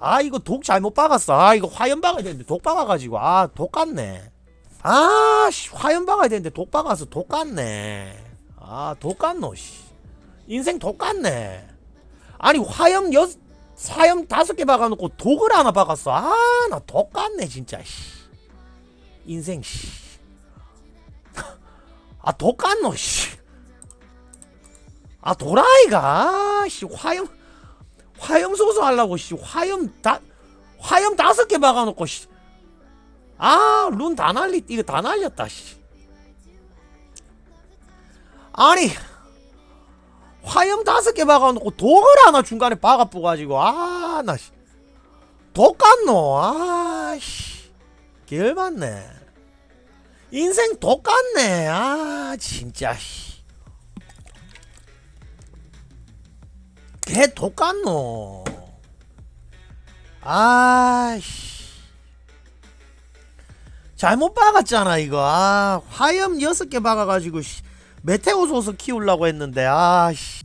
아 이거 독 잘못 박았어. 아 이거 화염 박아야 되는데 독 박아가지고. 아 독 같네. 아 씨 화염 박아야 되는데 독 박아서 독 같네. 아 독 같노 씨. 인생 독 같네. 아니 화염 여 화염 다섯 개 박아놓고 독을 하나 박았어. 아 나 독 같네 진짜 씨. 인생 씨 아 독 같노 씨아 도라이가? 아씨 화염 화염 소소 하려고 씨 화염 다 화염 다섯 개 박아놓고 씨. 아룬 다 날리 이거 다 날렸다 씨. 아니 화염 다섯 개 박아놓고 독을 하나 중간에 박아 뿌 가지고 아나 씨. 독 같노 아씨 개열받네 인생 독 같네 아 진짜 씨. 개 독같노. 아씨. 잘못 박았잖아 이거. 아 화염 여섯 개 박아가지고 씨, 메테오 소스 키우려고 했는데 아씨